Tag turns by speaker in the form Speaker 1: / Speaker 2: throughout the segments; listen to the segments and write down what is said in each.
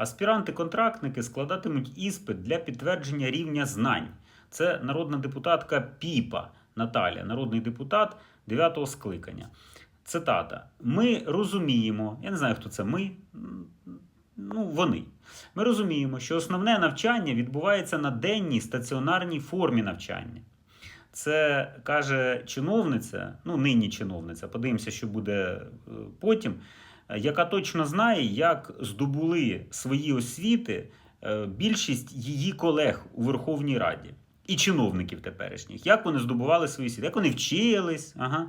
Speaker 1: Аспіранти-контрактники складатимуть іспит для підтвердження рівня знань. Це народна депутатка Піпа Наталя, народний депутат 9-го скликання. Цитата: Ми розуміємо, я не знаю, хто це ми, ну вони. Ми розуміємо, що основне навчання відбувається на денній стаціонарній формі навчання. Це каже чиновниця, ну нині чиновниця, подивимося, що буде е, потім, яка точно знає, як здобули свої освіти е, більшість її колег у Верховній Раді. І чиновників теперішніх, як вони здобували свої освіти, як вони вчились, ага,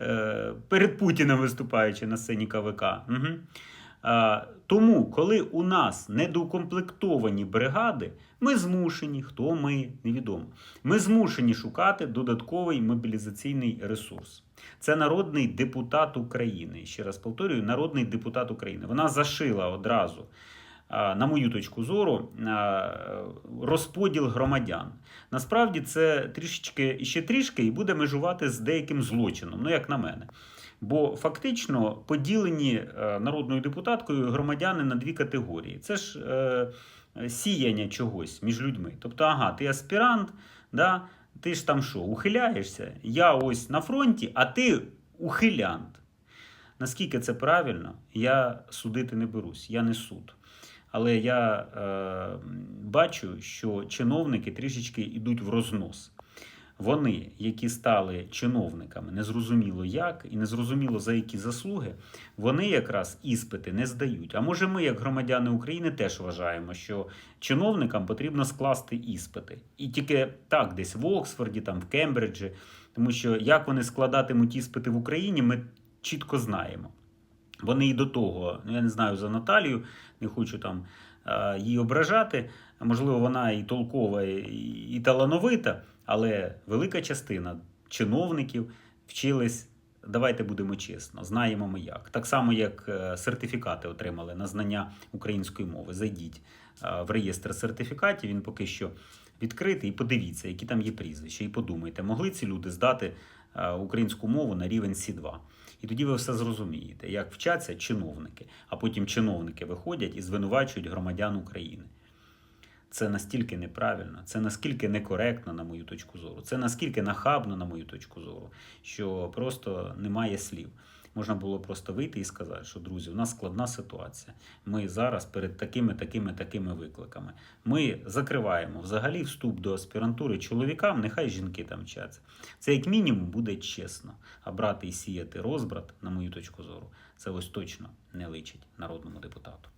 Speaker 1: е, перед Путіним виступаючи на сцені КВК. Угу. Е, тому, коли у нас недоукомплектовані бригади, ми змушені, хто ми, невідомо. Ми змушені шукати додатковий мобілізаційний ресурс. Це народний депутат України. Ще раз повторюю, народний депутат України. Вона зашила одразу, на мою точку зору, розподіл громадян. Насправді це трішечки ще трішки і буде межувати з деяким злочином, ну як на мене. Бо фактично поділені е, народною депутаткою громадяни на дві категорії. Це ж е, сіяння чогось між людьми. Тобто, ага, ти аспірант, да, ти ж там що, ухиляєшся? Я ось на фронті, а ти ухилянт. Наскільки це правильно, я судити не берусь, я не суд. Але я е, бачу, що чиновники трішечки йдуть в рознос. Вони, які стали чиновниками, незрозуміло як і незрозуміло за які заслуги, вони якраз іспити не здають. А може, ми, як громадяни України, теж вважаємо, що чиновникам потрібно скласти іспити. І тільки так, десь в Оксфорді, там в Кембриджі, тому що як вони складатимуть іспити в Україні, ми чітко знаємо. Вони і до того, ну я не знаю за Наталію, не хочу там е, її ображати. Можливо, вона і толкова, і, талановита, але велика частина чиновників вчились. Давайте будемо чесно, знаємо ми як. Так само, як е, сертифікати отримали на знання української мови. Зайдіть е, в реєстр сертифікатів, він поки що відкритий. І подивіться, які там є прізвища, і подумайте, могли ці люди здати українську мову на рівень С2. І тоді ви все зрозумієте, як вчаться чиновники, а потім чиновники виходять і звинувачують громадян України. Це настільки неправильно, це наскільки некоректно, на мою точку зору, це наскільки нахабно, на мою точку зору, що просто немає слів. Можна було просто вийти і сказати, що друзі, у нас складна ситуація. Ми зараз перед такими, такими, такими викликами. Ми закриваємо взагалі вступ до аспірантури чоловікам, нехай жінки там вчаться. Це як мінімум буде чесно. А брати і сіяти розбрат, на мою точку зору, це ось точно не личить народному депутату.